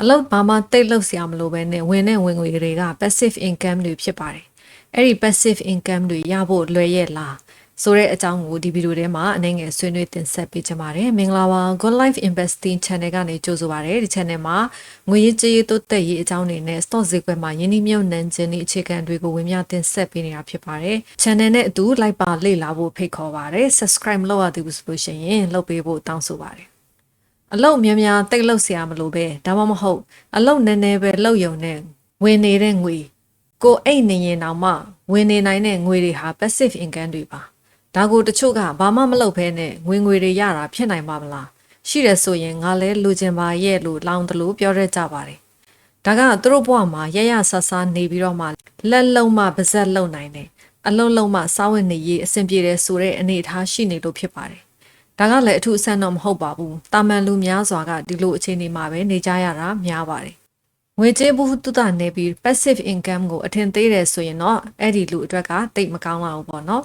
အလုပ်ဘာမှတိတ်လုပ်စရာမလိုပဲနဲ့ဝင်တဲ့ဝင်ငွေတွေက passive income တွေဖြစ်ပါတယ်အဲ့ဒီ passive income တွေရဖို့လွယ်ရဲ့လားဆိုတဲ့အကြောင်းကိုဒီဗီဒီယိုထဲမှာအနေငယ်ဆွေးနွေးတင်ဆက်ပေးချင်ပါတယ်မင်္ဂလာပါ Good Life Investing Channel ကနေကြိုဆိုပါရစေဒီ channel မှာငွေရေးကြေးရေးတိုးတက်ရေးအကြောင်းတွေနဲ့ stock ဈေးကွက်မှာယင်းနှိမ့်မြုပ်နှံခြင်းတွေအခြေခံတွေကိုဝင်မြတင်ဆက်ပေးနေတာဖြစ်ပါတယ် channel နဲ့အတူ like ပါလေ့လာဖို့ဖိတ်ခေါ်ပါတယ် subscribe မလုပ်ရသေးဘူးဆိုလို့ရှိရင်လုပ်ပေးဖို့တောင်းဆိုပါတယ် အလုတ်များများတိတ်လုတ်เสียမလို့ပဲဒါမှမဟုတ်အလုတ်နည်းနည်းပဲလုတ်ယုံနဲ့ဝင်နေတဲ့ငွေကိုအိတ်နေရင်တောင်မှဝင်နေနိုင်တဲ့ငွေတွေဟာ passive income တွေပါဒါကိုတချို့ကဘာမှမလုပ်ဘဲနဲ့ငွေငွေတွေရတာဖြစ်နိုင်ပါမလားရှိတယ်ဆိုရင်ငါလဲလူကျင်ပါရဲ့လို့လောင်တလို့ပြောရကြပါတယ်ဒါကသူတို့ဘဝမှာရရဆဆနေပြီးတော့မှလက်လုံးမှပါဇက်လုံနိုင်တယ်အလုံးလုံးမှစားဝင်နေရေးအဆင်ပြေတယ်ဆိုတဲ့အနေအထားရှိနေလို့ဖြစ်ပါတယ် ဒါကလည်းအထူးအဆန်းတော့မဟုတ်ပါဘူးတာမန်လူများစွာကဒီလိုအခြေအနေမှာပဲနေကြရတာများပါတယ်ငွေကြေးဘူးတုဒနေပြီး passive income ကိုအထင်သေးတယ်ဆိုရင်တော့အဲ့ဒီလူအတွက်ကတိတ်မကောင်းလာဘူးပေါ့နော်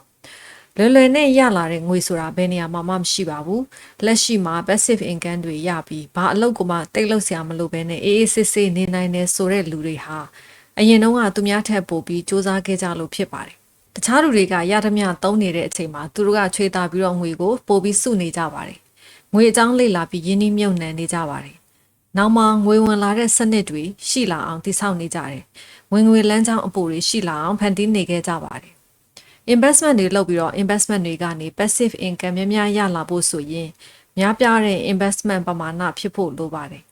လွယ်လွယ်နဲ့ရလာတဲ့ငွေဆိုတာဘယ်နေရာမှာမှမရှိပါဘူးလက်ရှိမှာ passive income တွေရပြီးဘာအလုပ်ကိုမှတိတ်လို့ဆရာမလို့ပဲနဲ့အေးအေးဆေးဆေးနေနိုင်တယ်ဆိုတဲ့လူတွေဟာအရင်တုန်းကသူများထက်ပိုပြီးစူးစမ်းခဲ့ကြလို့ဖြစ်ပါတယ် တခြားလူတွေကရသမျှသုံးနေတဲ့အချိန်မှာသူတို့ကချွေတာပြီးတော့ငွေကိုပိုပြီးစုနေကြပါတယ်ငွေအကြောင်းလေ့လာပြီးယင်းနှိမ့်မြုပ်နှံနေကြပါတယ်နောက်မှငွေဝင်လာတဲ့စနစ်တွေရှိလာအောင်တည်ဆောက်နေကြတယ်ဝင်ငွေလမ်းကြောင်းအပိုတွေရှိလာအောင်ဖန်တီးနေခဲ့ကြပါတယ် investment တွေလုပ်ပြီးတော့ investment တွေကနေ passive income များများရလာဖို့ဆိုရင်များပြားတဲ့ investment ပမာဏဖြစ်ဖို့လိုပါတယ်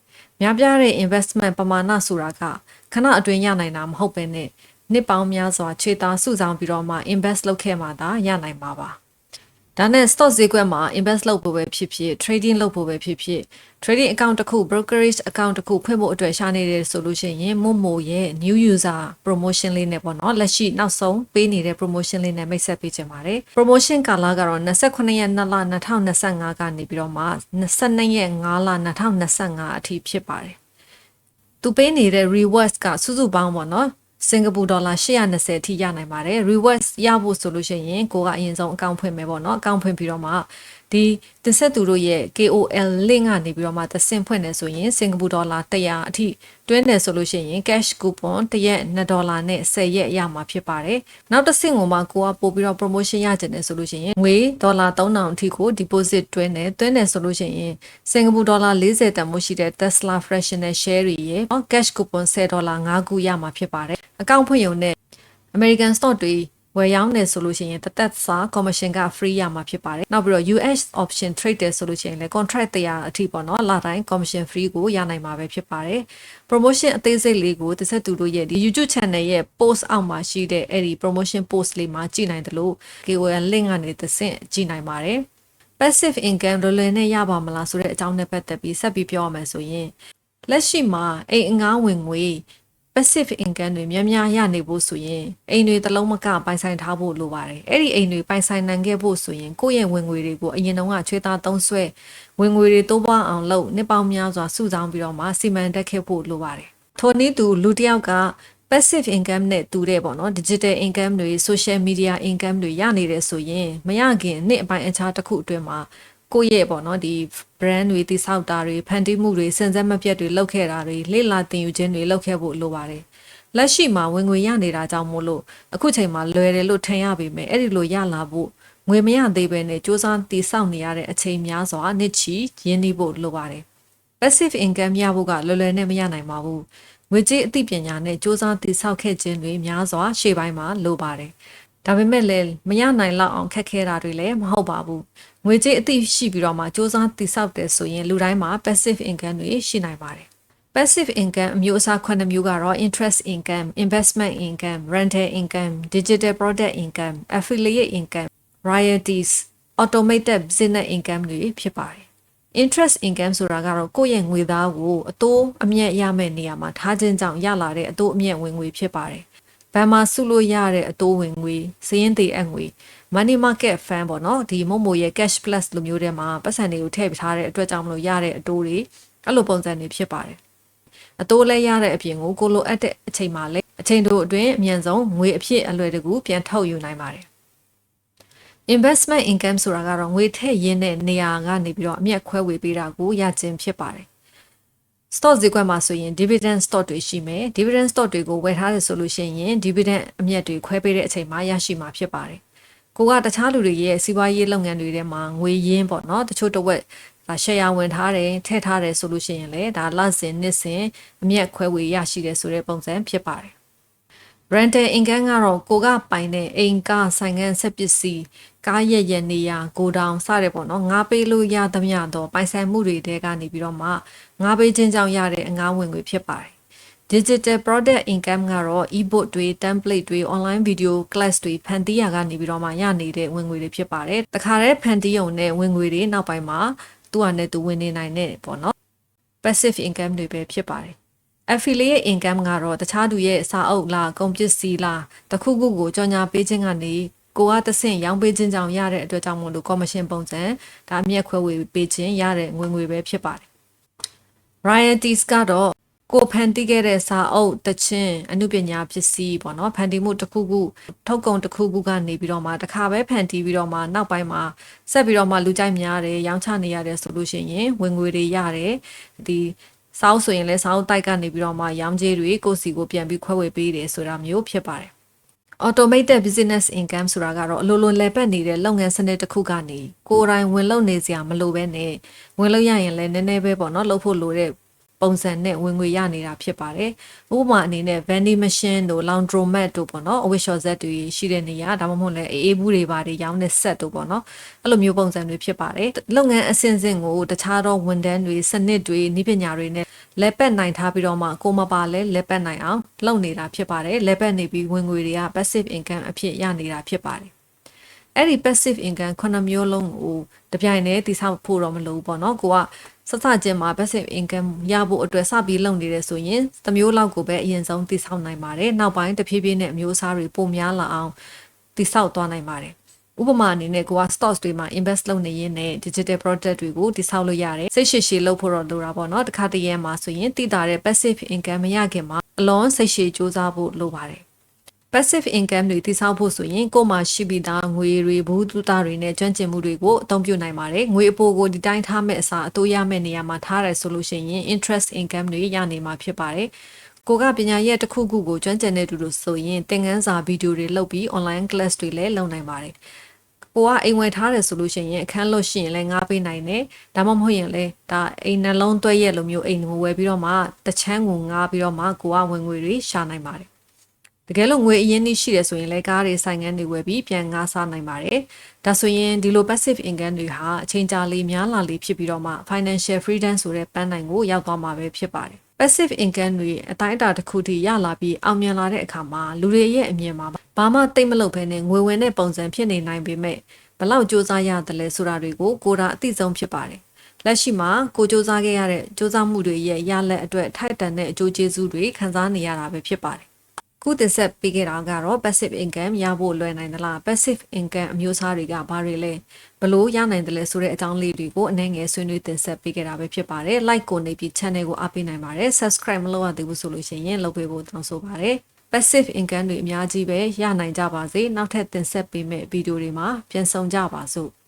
များပြားတဲ့ investment ပမာဏဆိုတာကခဏအတွင်းရနိုင်တာမဟုတ်ပဲနဲ့ နှစ်ပေါင်းများစွာခြေသားစုဆောင်ပြီးတော့မှ invest လုပ်ခဲ့မှသာရနိုင်မှာပါဒါနဲ့ stock ဈေးကွက်မှာ invest လုပ်ဖို့ပဲဖြစ်ဖြစ် trading လုပ်ဖို့ပဲဖြစ်ဖြစ် trading account တစ်ခု brokerage account တစ်ခုဖွင့်ဖို့အတွက်ရှာနေတယ်ဆိုလို့ရှိရင်မို့မို့ရဲ့ new user promotion လေးနဲ့ပေါ့နော်လက်ရှိနောက်ဆုံးပေးနေတဲ့ promotion လေးနဲ့မိတ်ဆက်ပေးချင်ပါတယ် promotion ကာလကတော့28ရက်2လ2025ကနေပြီးတော့မှ22ရက်5လ2025အထိဖြစ်ပါတယ်သူပေးနေတဲ့ rewards ကစုစုပေါင်းပေါ့နော် စင်ကာပူဒေါ်လာ820အထိရနိုင်ပါတယ် rewards ရဖို့ဆိုလို့ရှိရင်ကိုကအရင်ဆုံးအကောင့်ဖွင့်မယ်ပေါ့နော်အကောင့်ဖွင့်ပြီးတော့မှ ဒီတင်ဆက်သူတို့ရဲ့ KOL link ကနေပြီးတော့မှသစင်ဖွင့်နေဆိုရင်စင်ကာပူဒေါ်လာ100အထိတွင်းတယ်ဆိုလို့ရှိရင် cash coupon 1ရက်2ဒေါ်လာနဲ့10ရက်ရမှာဖြစ်ပါတယ်နောက်တစ်ဆင့်ကိုမှကိုကပို့ပြီးတော့ promotion ရကြတယ်ဆိုလို့ရှိရင်ငွေဒေါ်လာ3000အထိကို deposit တွင်းတယ်တွင်းတယ်ဆိုလို့ရှိရင်စင်ကာပူဒေါ်လာ40တန်မို့ရှိတဲ့ Tesla fractional share တွေရဲ့ cash coupon 10ဒေါ်လာ5ခုရမှာဖြစ်ပါတယ်အကောင့်ဖွင့်ရုံနဲ့ American stock တွေ ဝယ်ရောင်းတယ်ဆိုလို့ရှိရင်တသက်စာ commission က free ရမှာဖြစ်ပါတယ်နောက်ပြီးတော့ US option trade တယ်ဆိုလို့ရှိရင်လည်း contract တရားအထိပေါ့နော်လတိုင်း commission free ကိုရနိုင်မှာပဲဖြစ်ပါတယ် promotion အသေးစိတ်လေးကိုတစ်ဆက်သူတို့ရဲ့ဒီ YouTube channel ရဲ့ post အောက်မှာရှိတဲ့အဲ့ဒီ promotion post လေးမှာကြည့်နိုင်တယ်လို့ KOL link ကနေတစ်ဆင့်ကြည့်နိုင်ပါတယ် passive income လွယ်လွယ်နဲ့ရပါမလားဆိုတဲ့အကြောင်းနဲ့ပတ်သက်ပြီးဆက်ပြီးပြောရမယ်ဆိုရင်လက်ရှိမှာအိမ်အငားဝင်ငွေ passive income တွေများများရနေဖို့ဆိုရင်အိမ်တွေတစ်လုံးမကပိုင်ဆိုင်ထားဖို့လိုပါတယ်အဲ့ဒီအိမ်တွေပိုင်ဆိုင်နိုင်ခဲ့ဖို့ဆိုရင်ကိုယ့်ရဲ့ဝင်ငွေတွေကိုအရင်တုန်းကချွေးသားသုံးဆွဲဝင်ငွေတွေတိုးပွားအောင်လုပ်နှစ်ပေါင်းများစွာစုဆောင်းပြီးတော့မှစီမံတက်ခဲ့ဖို့လိုပါတယ်ထို့နည်းတူလူတစ်ယောက်က passive income နဲ့တူတဲ့ပေါ့နော် digital income တွေ social media income တွေရနေတယ်ဆိုရင်မရခင်နှစ်အပိုင်းအခြားတစ်ခုအတွင်းမှာ ကိုယ့်ရဲ့ပေါ့နော်ဒီ brand တွေတိဆောက်တာတွေဖန်တီးမှုတွေစင်စက်မပြတ်တွေလုပ်ခဲ့တာတွေလေ့လာသင်ယူခြင်းတွေလုပ်ခဲ့ဖို့လိုပါတယ်လက်ရှိမှာဝင်ငွေရနေတာကြောင့်မို့လို့အခုချိန်မှာလွယ်တယ်လို့ထင်ရပေမဲ့အဲ့ဒီလိုရလာဖို့ငွေမရသေးပဲနဲ့စ조사တိဆောက်နေရတဲ့အချိန်များစွာနှစ်ချီရင်းနှီးဖို့လိုပါတယ် passive income ရဖို့ကလွယ်လွယ်နဲ့မရနိုင်ပါဘူးငွေကြေးအသိပညာနဲ့စ조사တိဆောက်ခဲ့ခြင်းတွေများစွာရှေ့ပိုင်းမှာလိုပါတယ် ဒါပေမဲ့လည်းမရနိုင်လောက်အောင်ခက်ခဲတာတွေလည်းမဟုတ်ပါဘူးငွေကြေးအသိရှိပြီးတော့မှစ조사တည်ဆောက်တယ်ဆိုရင်လူတိုင်းမှာ passive income တွေရှိနိုင်ပါတယ် passive income အမျိုးအစား9မျိုးကတော့ interest income investment income rental income digital product income affiliate income royalties automated business income တွေဖြစ်ပါတယ် interest income ဆိုတာကတော့ကိုယ့်ရဲ့ငွေသားကိုအတိုးအမြတ်ရမယ့်နေရာမှာထားခြင်းကြောင့်ရလာတဲ့အတိုးအမြတ်ဝင်ငွေဖြစ်ပါတယ် ဘဏ်မှာစုလို့ရတဲ့အတိုးဝင်ငွေစည်ရင်းသေးအငွေ money market fund ပေါ့နော်ဒီမို့မိုရဲ့ cash plus လိုမျိုးတွေမှာပတ်စံတွေကိုထည့်ထားတဲ့အတွက်ကြောင့်မလို့ရတဲ့အတိုးတွေအဲ့လိုပုံစံတွေဖြစ်ပါတယ်အတိုးလဲရတဲ့အပြင်ကိုကိုလိုအပ်တဲ့အချိန်မှာလဲအချိန်တို့အတွင်းအမြန်ဆုံးငွေအဖြစ်အလွယ်တကူပြန်ထုတ်ယူနိုင်ပါတယ် investment income ဆိုတာကတော့ငွေထည့်ရင်းတဲ့နေရာကနေပြီးတော့အမြတ်ခွဲဝေပေးတာကိုရခြင်းဖြစ်ပါတယ် stock ဈေးကွက်မှာဆိုရင် dividend stock တွေရှိမယ် dividend stock တွေကိုဝယ်ထားတယ်ဆိုလို့ရှိရင် dividend အမြတ်တွေခွဲပေးတဲ့အချိန်မှာရရှိမှာဖြစ်ပါတယ်ကိုကတခြားလူတွေရဲ့စီးပွားရေးလုပ်ငန်းတွေထဲမှာငွေရင်းပေါ့နော်တချို့တစ်ဝက်ဒါ share ဝင်ထားတယ်ထည့်ထားတယ်ဆိုလို့ရှိရင်လည်းဒါလစဉ်နှစ်စဉ်အမြတ်ခွဲဝေရရှိတယ်ဆိုတဲ့ပုံစံဖြစ်ပါတယ် rental income ကတော့ကိုကပိုင်တဲ့အိမ်ကဆိုင်ငံဆက်ပစ္စည်းကားရက်ရက်နေရကိုတောင်စတဲ့ပေါ့နော်ငါပေးလို့ရသမျှတော့ပိုင်ဆိုင်မှုတွေတဲကနေပြီးတော့မှငါပေးခြင်းကြောင့်ရတဲ့အငါးဝင်ငွေဖြစ်ပါတယ် digital product income ကတော့ e-book တွေ template တွေ online video class တွေဖန်တီးရကနေပြီးတော့မှရနေတဲ့ဝင်ငွေတွေဖြစ်ပါတယ်တခါတည်းဖန်တီးရုံနဲ့ဝင်ငွေတွေနောက်ပိုင်းမှာသူ့ဟာနဲ့သူဝင်နေနိုင်တဲ့ပေါ့နော် passive income တွေပဲဖြစ်ပါတယ် affiliate income ကတော့တခြားသူရဲ့စာအုပ်လားကုန်ပစ္စည်းလားတစ်ခုခုကိုကြော်ညာပေးခြင်းကနေကိုကတဆင့်ရောင်းပေးခြင်းကြောင့်ရတဲ့အတွက်ကြောင့်မို့လို့ commission ပုံစံဒါအမြတ်ခွဲဝေပေးခြင်းရတဲ့ငွေငွေပဲဖြစ်ပါတယ် royalties ကတော့ကိုဖန်တီးခဲ့တဲ့စာအုပ်တခြင်းအမှုပညာပစ္စည်းပေါ့နော်ဖန်တီးမှုတစ်ခုခုထုတ်ကုန်တစ်ခုခုကနေပြီးတော့မှတစ်ခါပဲဖန်တီးပြီးတော့မှနောက်ပိုင်းမှာဆက်ပြီးတော့မှလူကြိုက်များတယ်ရောင်းချနေရတယ်ဆိုလို့ရှိရင်ဝင်ငွေတွေရတယ်ဒီ စာအုပ်ဆိုရင်လည်းစာအုပ်တိုက်ကနေပြီးတော့မှရောင်းကြေးတွေကိုယ့်စီကိုပြန်ပြီးခွဲဝေပေးတယ်ဆိုတာမျိုးဖြစ်ပါတယ် automated business income ဆိုတာကတော့အလိုလိုလဲပတ်နေတဲ့လုပ်ငန်းစနစ်တစ်ခုကနေကိုယ်တိုင်ဝင်လုပ်နေစရာမလိုပဲနဲ့ဝင်လို့ရရင်လည်းနည်းနည်းပဲပေါ့နော်လုပ်ဖို့လိုတဲ့ ပုံစံနဲ့ဝင်ငွေရနေတာဖြစ်ပါတယ်။ဥပမာအနေနဲ့ vending machine တို့ laundromat တို့ပေါ့နော်အဝတ်လျှော်ဆက်တွေရှိတဲ့နေရာဒါမှမဟုတ်လည်းအေးဘူးတွေပါတွေရောင်းတဲ့ set တို့ပေါ့နော်အဲ့လိုမျိုးပုံစံတွေဖြစ်ပါတယ်။လုပ်ငန်းအဆင့်ဆင့်ကိုတခြားသောဝန်ထမ်းတွေစနစ်တွေနည်းပညာတွေနဲ့လက်ပတ်နိုင်ထားပြီးတော့မှကိုမပါလဲလက်ပတ်နိုင်အောင်လုပ်နေတာဖြစ်ပါတယ်။လက်ပတ်နေပြီးဝင်ငွေတွေက passive income အဖြစ်ရနေတာဖြစ်ပါတယ်။အဲ့ဒီ passive income ခုနှစ်မျိုးလုံးကိုတပြိုင်တည်းတည်ဆောက်ဖို့တော့မလိုဘူးပေါ့နော်ကိုက စစချင်းမှာ passive income ရဖို့အတွက်စပြီးလုပ်နေတယ်ဆိုရင်သမျိုးလောက်ကိုပဲအရင်ဆုံးတည်ဆောက်နိုင်ပါတယ်နောက်ပိုင်းတဖြည်းဖြည်းနဲ့အမျိုးအစားတွေပိုများလာအောင်တည်ဆောက်သွားနိုင်ပါတယ်ဥပမာအနေနဲ့ကိုက stocks တွေမှာ invest လုပ်နေရင်းနဲ့ digital product တွေကိုတည်ဆောက်လို့ရတယ်စိတ်ရှိရှိလုပ်ဖို့တော့လိုတာပေါ့နော်တခါတည်းရမှာဆိုရင်တည်တာတဲ့ passive income မရခင်မှာအလွန်စိတ်ရှိစူးစမ်းဖို့လိုပါတယ် passive income တွေတည်ဆောက်ဖို့ဆိုရင်ကိုယ်မှာရှိပြီးသားငွေတွေဘူးတူတာတွေနဲ့ကျွမ်းကျင်မှုတွေကိုအသုံးပြုနိုင်ပါတယ်ငွေအပိုကိုဒီတိုင်းထားမဲ့အစားအတိုးရမဲ့နေရာမှာထားရဲဆိုလို့ရှိရင် interest income တွေရနေမှာဖြစ်ပါတယ်ကိုကပညာရဲ့တစ်ခုခုကိုကျွမ်းကျင်တဲ့သူတို့ဆိုရင်သင်ခန်းစာဗီဒီယိုတွေလုပ်ပြီး online class တွေလည်းလုပ်နိုင်ပါတယ်ကိုကအိမ်ဝယ်ထားတယ်ဆိုလို့ရှိရင်အခန်းလွတ်ရှိရင်လည်းငားပေးနိုင်တယ်ဒါမှမဟုတ်ရင်လည်းဒါအိမ်နှလုံးသွဲရက်လိုမျိုးအိမ်ကိုဝယ်ပြီးတော့မှတချမ်းကိုငားပြီးတော့မှကိုကဝင်ငွေတွေရှာနိုင်ပါတယ် တကယ်လို့ငွေအရင်းနှီးရှိတယ်ဆိုရင်လည်းကားတွေဆိုင်ငန်းတွေဝယ်ပြီးပြန်ငားစားနိုင်ပါတယ်။ဒါဆိုရင်ဒီလို passive income တွေဟာအချိန်ကြာလေးများလာလေးဖြစ်ပြီးတော့မှ financial freedom ဆိုတဲ့ပန်းနိုင်ကိုရောက်သွားမှာပဲဖြစ်ပါတယ်။ passive income တွေအတိုင်းအတာတစ်ခုထိရလာပြီးအောင်မြင်လာတဲ့အခါမှာလူတွေရဲ့အမြင်မှာဘာမှတိတ်မလုပ်ဘဲနဲ့ငွေဝင်တဲ့ပုံစံဖြစ်နေနိုင်ပေမဲ့ဘလောက်စူးစမ်းရတယ်လဲဆိုတာတွေကိုကိုယ်တာအသိဆုံးဖြစ်ပါတယ်။လက်ရှိမှာကိုစူးစမ်းခဲ့ရတဲ့စူးစမ်းမှုတွေရဲ့ရလက်အတွက်ထိုက်တန်တဲ့အကျိုးကျေးဇူးတွေခံစားနေရတာပဲဖြစ်ပါတယ် ခုတင်ဆက်ပေးခဲ့တာကတော့ passive income ရဖို့လွယ်နိုင်သလား passive income အမျိုးအစားတွေကဘာတွေလဲဘလို့ရနိုင်တယ်လဲဆိုတဲ့အကြောင်းလေးတွေကိုအနည်းငယ်ဆွေးနွေးတင်ဆက်ပေးခဲ့တာပဲဖြစ်ပါတယ် like ကိုနေပြီး channel ကိုအားပေးနိုင်ပါတယ် subscribe မလုပ်ရသေးဘူးဆိုလို့ရှိရင်လုပ်ပေးဖို့တောင်းဆိုပါတယ် passive income တွေအများကြီးပဲရနိုင်ကြပါစေနောက်ထပ်တင်ဆက်ပေးမယ့်ဗီဒီယိုတွေမှာပြန်ဆောင်ကြပါစို့